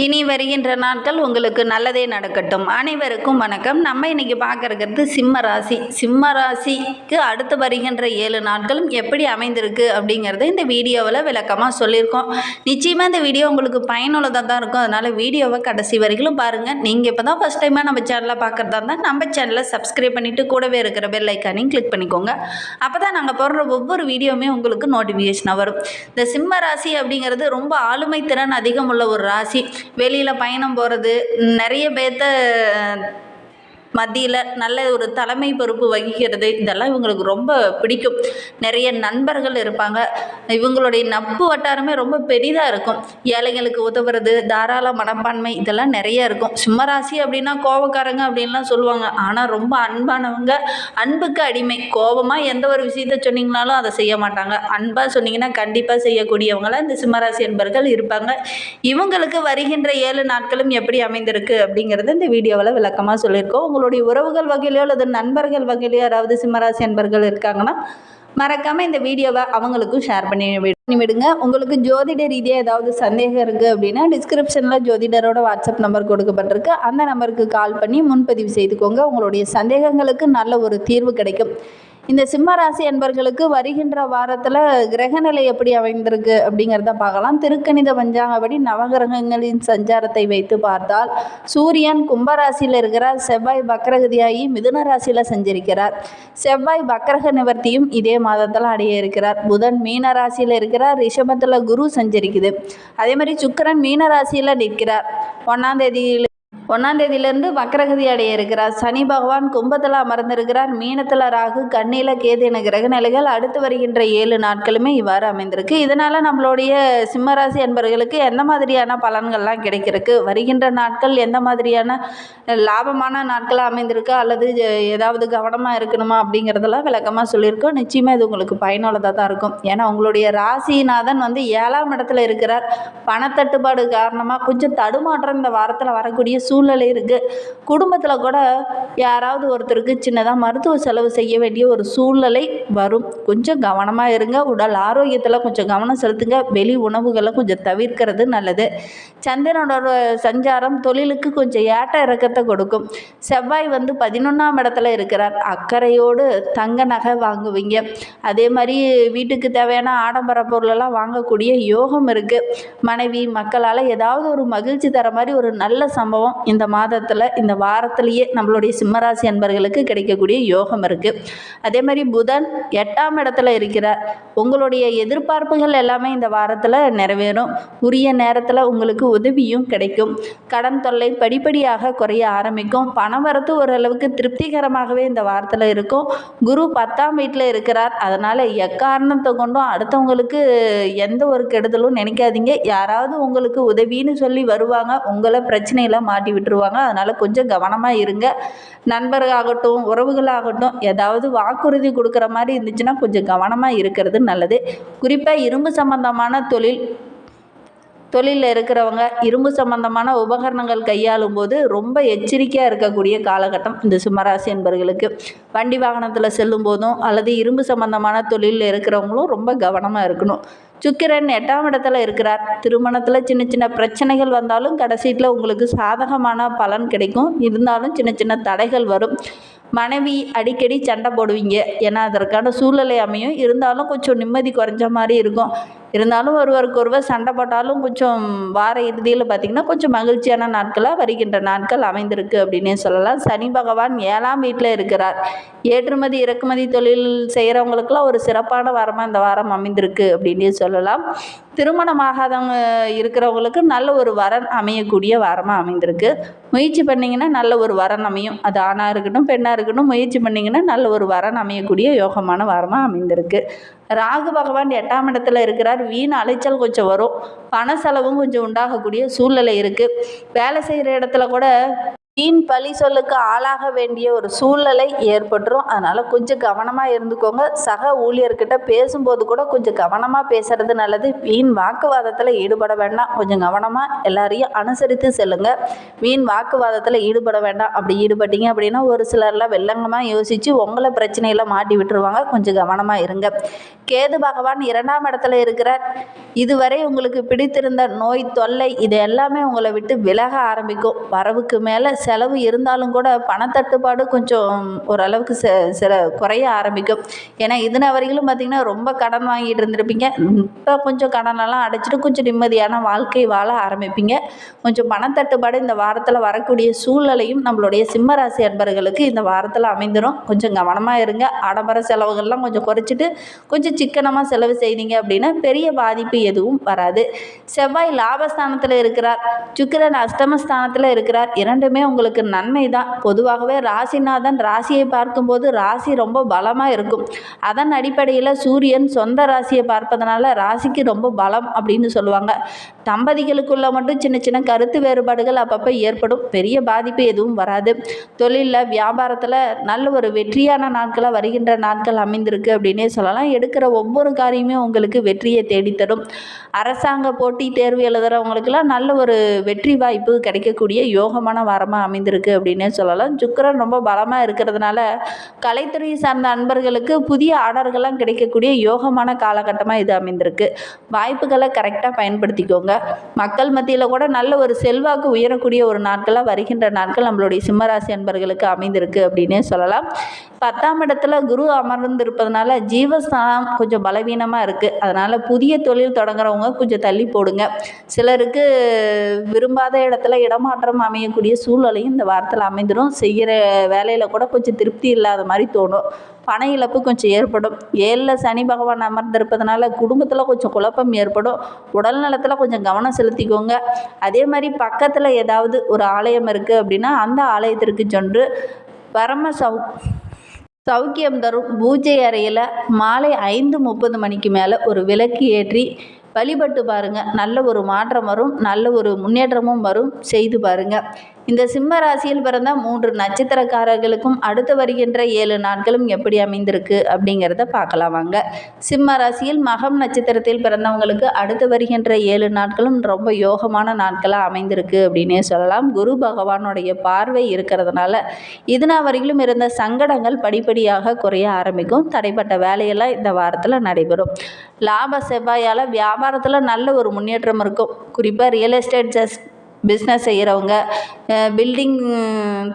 இனி வருகின்ற நாட்கள் உங்களுக்கு நல்லதே நடக்கட்டும். அனைவருக்கும் வணக்கம். நம்ம இன்னைக்கு பார்க்கறது சிம்ம ராசி. சிம்ம ராசிக்கு அடுத்து வருகின்ற ஏழு நாட்களும் எப்படி அமைந்திருக்கு அப்படிங்கிறத இந்த வீடியோவில் விளக்கமாக சொல்லியிருக்கோம். நிச்சயமாக இந்த வீடியோ உங்களுக்கு பயனுள்ளதாக தான் இருக்கும். அதனால் வீடியோவை கடைசி வரைக்கும் பாருங்கள் நீங்கள் இப்போ தான் ஃபஸ்ட் டைமாக நம்ம சேனலை பார்க்குறதா இருந்தால் நம்ம சேனலை சப்ஸ்கிரைப் பண்ணிவிட்டு கூடவே இருக்கிற பெல் ஐக்கானையும் கிளிக் பண்ணிக்கோங்க. அப்போ தான் நாங்கள் போடுற ஒவ்வொரு வீடியோவுமே உங்களுக்கு நோட்டிஃபிகேஷனாக வரும். இந்த சிம்ம ராசி அப்படிங்கிறது ரொம்ப ஆளுமை திறன் அதிகம் உள்ள ஒரு ராசி. வெளியில் பயணம் போகிறது நிறைய பேர்த்த மத்தியில் நல்ல ஒரு தலைமை பொறுப்பு வகிக்கிறது. இதெல்லாம் இவங்களுக்கு ரொம்ப பிடிக்கும். நிறைய நண்பர்கள் இருப்பாங்க. இவங்களுடைய நட்பு வட்டாரமே ரொம்ப பெரிதாக இருக்கும். ஏழைங்களுக்கு உதவுறது தாராள மனப்பான்மை இதெல்லாம் நிறைய இருக்கும். சிம்மராசி அப்படின்னா கோபக்காரங்க அப்படின்லாம் சொல்லுவாங்க. ஆனால் ரொம்ப அன்பானவங்க அன்புக்கு அடிமை. கோபமாக எந்த ஒரு விஷயத்த சொன்னீங்கனாலும் அதை செய்ய மாட்டாங்க. அன்பாக சொன்னீங்கன்னா கண்டிப்பாக செய்யக்கூடியவங்களாம் இந்த சிம்மராசி என்பர்கள் இருப்பாங்க. இவங்களுக்கு வருகின்ற ஏழு நாட்களும் எப்படி அமைந்திருக்கு அப்படிங்கிறத இந்த வீடியோவில் விளக்கமாக சொல்லியிருக்கோம். உங்களுடைய உறவுகள் வகையிலையோ அல்லது நண்பர்கள் வகையிலையோ யாராவது சிம்மராசி அன்பர்கள் இருக்காங்கன்னா மறக்காமல் இந்த வீடியோவை அவங்களுக்கும் ஷேர் பண்ணி பண்ணி விடுங்க. உங்களுக்கு ஜோதிட ரீதியாக ஏதாவது சந்தேகம் இருக்குது அப்படின்னா டிஸ்கிரிப்ஷனில் ஜோதிடரோட வாட்ஸ்அப் நம்பர் கொடுக்கப்பட்டிருக்கு. அந்த நம்பருக்கு கால் பண்ணி முன்பதிவு செய்துக்கோங்க. உங்களுடைய சந்தேகங்களுக்கு நல்ல ஒரு தீர்வு கிடைக்கும். இந்த சிம்ம ராசி அன்பர்களுக்கு வருகின்ற வாரத்தில் கிரகநிலை எப்படி அமைந்திருக்கு அப்படிங்கிறத பார்க்கலாம். திருக்கணித பஞ்சாங்கப்படி நவகிரகங்களின் சஞ்சாரத்தை வைத்து பார்த்தால் சூரியன் கும்பராசியில் இருக்கிறார். செவ்வாய் பக்ரகதியாகி மிதுன ராசியில் சஞ்சரிக்கிறார். செவ்வாய் பக்ரக நிவர்த்தியும் இதே மாதத்தில் அடைய இருக்கிறார். புதன் மீன ராசியில் இருக்கிறார். ரிஷபத்தில் குரு சஞ்சரிக்குது. அதே மாதிரி சுக்கரன் மீன ராசியில் நிற்கிறார். ஒன்றாம் தேதியில் ஒன்றாம் வக்கரகதி அடைய இருக்கிறார். சனி பகவான் கும்பத்தில் அமர்ந்திருக்கிறார். மீனத்தில் ராகு கண்ணியில் கேது என கிரக நிலைகள் அடுத்து வருகின்ற ஏழு நாட்களுமே இவ்வாறு அமைந்திருக்கு. இதனால் நம்மளுடைய சிம்மராசி என்பவர்களுக்கு எந்த மாதிரியான பலன்கள்லாம் கிடைக்கிறதுக்கு வருகின்ற நாட்கள் எந்த மாதிரியான லாபமான நாட்களாக அமைந்திருக்கு அல்லது ஏதாவது கவனமாக இருக்கணுமா அப்படிங்கிறதெல்லாம் விளக்கமாக சொல்லியிருக்கோம். நிச்சயமாக இது உங்களுக்கு பயனுள்ளதாக தான் இருக்கும். ஏன்னா உங்களுடைய ராசிநாதன் வந்து ஏழாம் இடத்துல இருக்கிறார். பணத்தட்டுப்பாடு காரணமாக கொஞ்சம் தடுமாற்றம் இந்த வாரத்தில் வரக்கூடிய சூழ்நிலை இருக்குது குடும்பத்தில் கூட யாராவது ஒருத்தருக்கு சின்னதாக மருத்துவ செலவு செய்ய வேண்டிய ஒரு சூழ்நிலை வரும். கொஞ்சம் கவனமாக இருங்க. உடல் ஆரோக்கியத்தில் கொஞ்சம் கவனம் செலுத்துங்க. வெளி உணவுகளை கொஞ்சம் தவிர்க்கிறது நல்லது. சந்திரனோட சஞ்சாரம் தொழிலுக்கு கொஞ்சம் ஏட்ட இறக்கத்தை கொடுக்கும். செவ்வாய் வந்து பதினொன்றாம் இடத்துல இருக்கிறார். அக்கறையோடு தங்க நகை வாங்குவீங்க. அதே மாதிரி வீட்டுக்கு தேவையான ஆடம்பர பொருளெல்லாம் வாங்கக்கூடிய யோகம் இருக்குது மனைவி மக்களால் ஏதாவது ஒரு மகிழ்ச்சி தர மாதிரி ஒரு நல்ல சம்பவம் இந்த மாதத்தில் இந்த வாரத்திலேயே நம்மளுடைய சிம்மராசி அன்பர்களுக்கு கிடைக்கக்கூடிய யோகம் இருக்குது அதே மாதிரி புதன் எட்டாம் இடத்துல இருக்கிறார். உங்களுடைய எதிர்பார்ப்புகள் எல்லாமே இந்த வாரத்தில் நிறைவேறும். உரிய நேரத்தில் உங்களுக்கு உதவியும் கிடைக்கும். கடன் தொல்லை படிப்படியாக குறைய ஆரம்பிக்கும். பணம் வரத்து ஓரளவுக்கு திருப்திகரமாகவே இந்த வாரத்தில் இருக்கும். குரு பத்தாம் வீட்டில் இருக்கிறார். அதனால் எக்காரணத்தை கொண்டும் அடுத்தவங்களுக்கு எந்த ஒரு கெடுதலும் நினைக்காதீங்க. யாராவது உங்களுக்கு உதவின்னு சொல்லி வருவாங்க. உங்களை பிரச்சனையில் மாட்டி விட்டுருவாங்க. அதனால் கொஞ்சம் கவனமாக இருங்க. நண்பர்களாகட்டும் உறவுகளாகட்டும் ஏதாவது வாக்குறுதி கொடுக்குற மாதிரி இருந்துச்சுன்னா கொஞ்சம் கவனமாக இருக்கிறது நல்லது. குறிப்பாக இரும்பு சம்பந்தமான தொழில் தொழிலில் இருக்கிறவங்க இரும்பு சம்பந்தமான உபகரணங்கள் கையாளும் போது ரொம்ப எச்சரிக்கையாக இருக்கக்கூடிய காலகட்டம் இந்த சிம்மராசி என்பவர்களுக்கு வண்டி வாகனத்தில் செல்லும் போதும் அல்லது இரும்பு சம்பந்தமான தொழிலில் இருக்கிறவங்களும் ரொம்ப கவனமாக இருக்கணும். சுக்கிரன் எட்டாம் இடத்துல இருக்கிறார். திருமணத்தில் சின்ன சின்ன பிரச்சனைகள் வந்தாலும் கடைசியில் உங்களுக்கு சாதகமான பலன் கிடைக்கும். இருந்தாலும் சின்ன சின்ன தடைகள் வரும். மனைவி அடிக்கடி சண்டை போடுவீங்க. ஏன்னா அதற்கான சூழ்நிலை அமையும். இருந்தாலும் கொஞ்சம் நிம்மதி குறைஞ்ச மாதிரி இருக்கும். இருந்தாலும் ஒருவருக்கு ஒருவர் சண்டை போட்டாலும் கொஞ்சம் வார இறுதியில் பார்த்திங்கன்னா கொஞ்சம் மகிழ்ச்சியான நாட்களாக வருகின்ற நாட்கள் அமைந்திருக்கு அப்படின்னே சொல்லலாம். சனி பகவான் ஏழாம் வீட்டில் இருக்கிறார். ஏற்றுமதி இறக்குமதி தொழில் செய்கிறவங்களுக்கெல்லாம் ஒரு சிறப்பான வாரமாக இந்த வாரம் அமைந்திருக்கு அப்படின்னே சொல்லலாம். திருமணமாகாதவங்க இருக்கிறவங்களுக்கு நல்ல ஒரு வரன் அமையக்கூடிய வாரமாக அமைந்திருக்கு. முயற்சி பண்ணிங்கன்னா நல்ல ஒரு வரன் அமையும். அது ஆணாக இருக்கட்டும் பெண்ணாக இருக்கட்டும் முயற்சி பண்ணிங்கன்னா நல்ல ஒரு வரன் அமையக்கூடிய யோகமான வாரமாக அமைந்திருக்கு. ராகு பகவான் எட்டாம் இடத்துல இருக்கிறார். வீண் அலைச்சல் கொஞ்சம் வரும். பண செலவும் கொஞ்சம் உண்டாகக்கூடிய சூழ்நிலை இருக்குது வேலை செய்கிற இடத்துல கூட வீண் பழி சொல்லுக்கு ஆளாக வேண்டிய ஒரு சூழ்நிலை ஏற்பட்டுரும். அதனால் கொஞ்சம் கவனமாக இருந்துக்கோங்க. சக ஊழியர்கிட்ட பேசும்போது கூட கொஞ்சம் கவனமாக பேசுறது நல்லது. வீண் வாக்குவாதத்தில் ஈடுபட வேண்டாம். கொஞ்சம் கவனமாக எல்லாரையும் அனுசரித்து செல்லுங்க. வீண் வாக்குவாதத்தில் ஈடுபட வேண்டாம். அப்படி ஈடுபட்டீங்க அப்படின்னா ஒரு சிலர்லாம் வெள்ளங்கமாக யோசித்து உங்களை பிரச்சனையில் மாட்டி விட்டுருவாங்க. கொஞ்சம் கவனமாக இருங்க. கேது பகவான் இரண்டாம் இடத்துல இருக்கிறார். இதுவரை உங்களுக்கு பிடித்திருந்த நோய் தொல்லை இது எல்லாமே உங்களை விட்டு விலக ஆரம்பிக்கும். வரவுக்கு மேலே செலவு இருந்தாலும் கூட பணத்தட்டுப்பாடு கொஞ்சம் ஓரளவுக்கு செ சில குறைய ஆரம்பிக்கும். ஏன்னா இதுன வரையிலும் பார்த்திங்கன்னா ரொம்ப கடன் வாங்கிட்டு இருந்திருப்பீங்க. இப்போ கொஞ்சம் கடனெல்லாம் அடைச்சிட்டு கொஞ்சம் நிம்மதியான வாழ்க்கை வாழ ஆரம்பிப்பீங்க. கொஞ்சம் பணத்தட்டுப்பாடு இந்த வாரத்தில் வரக்கூடிய சூழ்நிலையும் நம்மளுடைய சிம்மராசி அன்பர்களுக்கு இந்த வாரத்தில் அமைந்துடும் கொஞ்சம் கவனமாக இருங்க. ஆடம்பர செலவுகள்லாம் கொஞ்சம் குறைச்சிட்டு கொஞ்சம் சிக்கனமாக செலவு செய்தீங்க அப்படின்னா பெரிய பாதிப்பு எதுவும் வராது. செவ்வாய் லாபஸ்தானத்தில் இருக்கிறார். சுக்கிரன் அஷ்டமஸ்தானத்தில் இருக்கிறார். இரண்டுமே உங்களுக்கு நன்மை தான் பொதுவாகவே ராசிநாதன் ராசியை பார்க்கும்போது ராசி ரொம்ப பலமாக இருக்கும். அதன் அடிப்படையில் சூரியன் சொந்த ராசியை பார்ப்பதனால ராசிக்கு ரொம்ப பலம் அப்படின்னு சொல்லுவாங்க. தம்பதிகளுக்குள்ள மட்டும் சின்ன சின்ன கருத்து வேறுபாடுகள் அப்பப்போ ஏற்படும். பெரிய பாதிப்பு எதுவும் வராது. தொழிலில் வியாபாரத்தில் நல்ல ஒரு வெற்றியான நாட்களாக வருகின்ற நாட்கள் அமைந்திருக்கு அப்படின்னே சொல்லலாம். எடுக்கிற ஒவ்வொரு காரியமே உங்களுக்கு வெற்றியை தேடித்தரும். அரசாங்க போட்டி தேர்வு எழுதுகிறவங்களுக்கெல்லாம் நல்ல ஒரு வெற்றி வாய்ப்பு கிடைக்கக்கூடிய யோகமான வாரமாக அமைந்திருக்கு அப்படின்னே சொல்லலாம். சுக்கரன் ரொம்ப பலமாக இருக்கிறதுனால கலைத்துறை சார்ந்த அன்பர்களுக்கு புதிய ஆர்டர்கள்லாம் கிடைக்கக்கூடிய யோகமான காலகட்டமாக இது அமைந்திருக்கு. வாய்ப்புகளை கரெக்டாக பயன்படுத்திக்கோங்க. மக்கள் மத்தியில் கூட நல்ல ஒரு செல்வாக்கு உயரக்கூடிய ஒரு நாட்களாக வருகின்ற நாட்கள் நம்மளுடைய சிம்மராசி அன்பர்களுக்கு அமைந்திருக்கு அப்படின்னே சொல்லலாம். பத்தாம் இடத்துல குரு அமர்ந்திருப்பதனால ஜீவஸ்தானம் கொஞ்சம் பலவீனமாக இருக்குது அதனால் புதிய தொழில் தொடங்குறவங்க கொஞ்சம் தள்ளி போடுங்க. சிலருக்கு விரும்பாத இடத்துல இடமாற்றம் அமையக்கூடிய சூழ்நிலையும் இந்த வாரத்தில் அமைந்துடும் செய்கிற வேலையில் கூட கொஞ்சம் திருப்தி இல்லாத மாதிரி தோணும். பண இழப்பு கொஞ்சம் ஏற்படும். ஏழில் சனி பகவான் அமர்ந்திருப்பதனால குடும்பத்தில் கொஞ்சம் குழப்பம் ஏற்படும். உடல் நலத்தில் கொஞ்சம் கவனம் செலுத்திக்கோங்க. அதே மாதிரி பக்கத்தில் ஏதாவது ஒரு ஆலயம் இருக்குது அப்படின்னா அந்த ஆலயத்திற்கு சென்று பரம சௌ சௌக்கியம் தரும். பூஜை அறையில் மாலை ஐந்து முப்பது மணிக்கு மேலே ஒரு விளக்கு ஏற்றி வழிபட்டு பாருங்கள் நல்ல ஒரு மாற்றம் வரும். நல்ல ஒரு முன்னேற்றமும் வரும். செய்து பாருங்கள் இந்த சிம்ம ராசியில் பிறந்த மூன்று நட்சத்திரக்காரர்களுக்கும் அடுத்து வருகின்ற ஏழு நாட்களும் எப்படி அமைந்திருக்கு அப்படிங்கிறத பார்க்கலாம் வாங்க. சிம்ம ராசியில் மகம் நட்சத்திரத்தில் பிறந்தவங்களுக்கு அடுத்து வருகின்ற ஏழு நாட்களும் ரொம்ப யோகமான நாட்களாக அமைந்திருக்கு அப்படின்னே சொல்லலாம். குரு பகவானுடைய பார்வை இருக்கிறதுனால இதுனா வரையிலும் இருந்த சங்கடங்கள் படிப்படியாக குறைய ஆரம்பிக்கும். தடைப்பட்ட வேலையெல்லாம் இந்த வாரத்தில் நடைபெறும். லாப செவ்வாயால் வியாபாரத்தில் நல்ல ஒரு முன்னேற்றம் இருக்கும். குறிப்பாக ரியல் எஸ்டேட் ஜஸ்ட் பிஸ்னஸ் செய்கிறவங்க பில்டிங்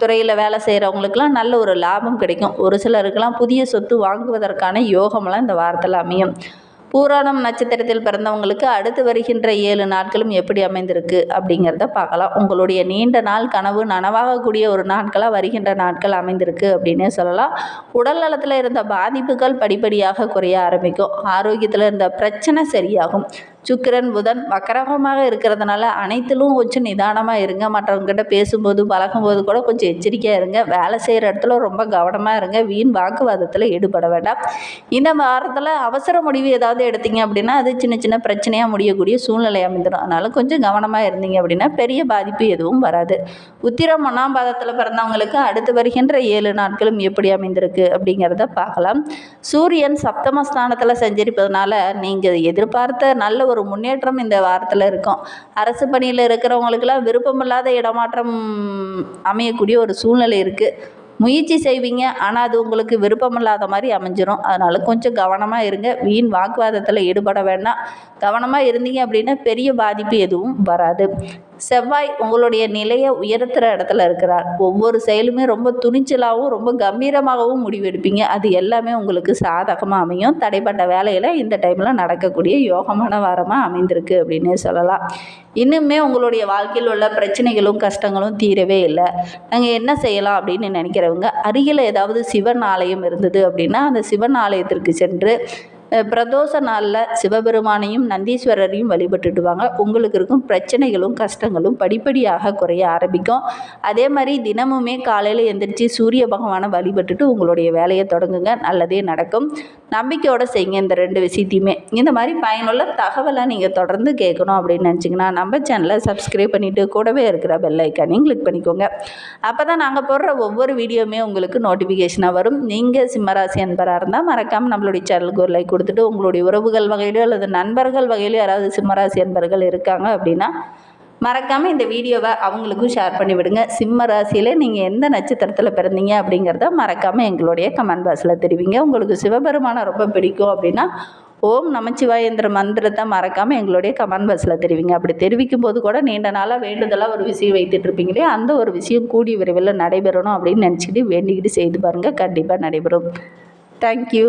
துறையில் வேலை செய்கிறவங்களுக்குலாம் நல்ல ஒரு லாபம் கிடைக்கும். ஒரு சிலருக்கெல்லாம் புதிய சொத்து வாங்குவதற்கான யோகமெல்லாம் இந்த வாரத்தில் அமையும். பூராணம் நட்சத்திரத்தில் பிறந்தவங்களுக்கு அடுத்து வருகின்ற ஏழு நாட்களும் எப்படி அமைந்திருக்கு அப்படிங்கிறத பார்க்கலாம். உங்களுடைய நீண்ட நாள் கனவு நனவாகக்கூடிய ஒரு நாட்களாக வருகின்ற நாட்கள் அமைந்திருக்கு அப்படின்னே சொல்லலாம். உடல் நலத்தில் இருந்த பாதிப்புகள் படிப்படியாக குறைய ஆரம்பிக்கும். ஆரோக்கியத்தில் இருந்த பிரச்சனை சரியாகும். சுக்கிரன் புதன் வக்கரகமாக இருக்கிறதுனால அனைத்திலும் கொஞ்சம் நிதானமாக இருங்க. மற்றவங்ககிட்ட பேசும்போது பழகும்போது கூட கொஞ்சம் எச்சரிக்கையாக இருங்க. வேலை செய்கிற இடத்துல ரொம்ப கவனமாக இருங்க. வீண் வாக்குவாதத்தில் ஈடுபட வேண்டாம். இந்த வாரத்தில் அவசர முடிவு ஏதாவது எடுத்தீங்க அப்படின்னா அது சின்ன சின்ன பிரச்சனையாக முடியக்கூடிய சூழ்நிலை அமைந்துடும். அதனால் கொஞ்சம் கவனமாக இருந்தீங்க அப்படின்னா பெரிய பாதிப்பு எதுவும் வராது. உத்திரம் ஒன்றாம் பாதத்தில் பிறந்தவங்களுக்கு அடுத்து வருகின்ற ஏழு நாட்களும் எப்படி அமைந்திருக்கு அப்படிங்கிறத பார்க்கலாம். சூரியன் சப்தமஸ்தானத்தில் சஞ்சரிப்பதனால நீங்கள் எதிர்பார்த்த நல்ல ஒரு ஒரு முன்னேற்றம் இந்த வாரத்தில் இருக்கும். அரசு பணியில் இருக்கிறவங்களுக்கெல்லாம் விருப்பமில்லாத இடமாற்றம் அமையக்கூடிய ஒரு சூழ்நிலை இருக்குது முயற்சி செய்வீங்க ஆனால் அது உங்களுக்கு விருப்பமில்லாத மாதிரி அமைஞ்சிரும். அதனால் கொஞ்சம் கவனமாக இருங்க. வீண் வாக்குவாதத்தில் ஈடுபட வேண்டாம். கவனமாக இருந்தீங்க அப்படின்னா பெரிய பாதிப்பு எதுவும் வராது. செவ்வாய் உங்களுடைய நிலையை உயர்த்துகிற இடத்துல இருக்கிறார். ஒவ்வொரு செயலுமே ரொம்ப துணிச்சலாகவும் ரொம்ப கம்பீரமாகவும் முடிவெடுப்பீங்க. அது எல்லாமே உங்களுக்கு சாதகமாக அமையும். தடைப்பட்ட வேலையில் இந்த டைமில் நடக்கக்கூடிய யோகமான வாரமாக அமைந்திருக்கு அப்படின்னே சொல்லலாம். இன்னுமே உங்களுடைய வாழ்க்கையில் உள்ள பிரச்சனைகளும் கஷ்டங்களும் தீரவே இல்லை. நாங்கள் என்ன செய்யலாம் அப்படின்னு இருக்கிறவங்க அருகில் ஏதாவது சிவன் ஆலயம் இருந்தது அப்படின்னா அந்த சிவன் ஆலயத்திற்கு சென்று பிரதோஷ நாளில் சிவபெருமானையும் நந்தீஸ்வரரையும் வழிபட்டுடுவாங்க. உங்களுக்கு இருக்கும் பிரச்சனைகளும் கஷ்டங்களும் படிப்படியாக குறைய ஆரம்பிக்கும். அதே மாதிரி தினமுமே காலையில் எந்திரிச்சு சூரிய பகவானை வழிபட்டுட்டு உங்களுடைய வேலையை தொடங்குங்க. நல்லதே நடக்கும். நம்பிக்கையோடு செய்யுங்க இந்த ரெண்டு விஷயத்தையுமே. இந்த மாதிரி பயனுள்ள தகவலை நீங்கள் தொடர்ந்து கேட்கணும் அப்படின்னு நினச்சிங்கன்னா நம்ம சேனலை சப்ஸ்கிரைப் பண்ணிவிட்டு கூடவே இருக்கிற பெல் ஐக்கானையும் கிளிக் பண்ணிக்கோங்க. அப்போ தான் நாங்கள் போடுற ஒவ்வொரு வீடியோவுமே உங்களுக்கு நோட்டிஃபிகேஷனாக வரும். நீங்கள் சிம்மராசி அன்பராக இருந்தால் மறக்காமல் நம்மளுடைய சேனலுக்கு ஒரு லைக் கொடுத்துட்டு உங்களுடைய உறவுகள் வகையிலோ அல்லது நண்பர்கள் வகையிலோ யாராவது சிம்மராசி அன்பர்கள் இருக்காங்க அப்படின்னா மறக்காமல் இந்த வீடியோவை அவங்களுக்கும் ஷேர் பண்ணி விடுங்க. சிம்ம ராசியில் நீங்கள் எந்த நட்சத்திரத்தில் பிறந்தீங்க அப்படிங்கிறத மறக்காமல் எங்களுடைய கமெண்ட் பாக்ஸில் தெரிவிங்க. உங்களுக்கு சிவபெருமானை ரொம்ப பிடிக்கும் அப்படின்னா ஓம் நமச்சிவாயந்திர மந்திரத்தை மறக்காமல் எங்களுடைய கமெண்ட் பாக்ஸில் தெரிவிங்க. அப்படி தெரிவிக்கும் போது கூட நீண்ட நாளாக வேண்டுதலாக ஒரு விஷயம் வைத்துட்டு இருப்பீங்களே அந்த ஒரு விஷயம் கூடி விரைவில் நடைபெறணும் அப்படின்னு நினச்சிக்கிட்டு வேண்டிக்கிட்டு செய்து பாருங்கள் கண்டிப்பாக நடைபெறும். தேங்க்யூ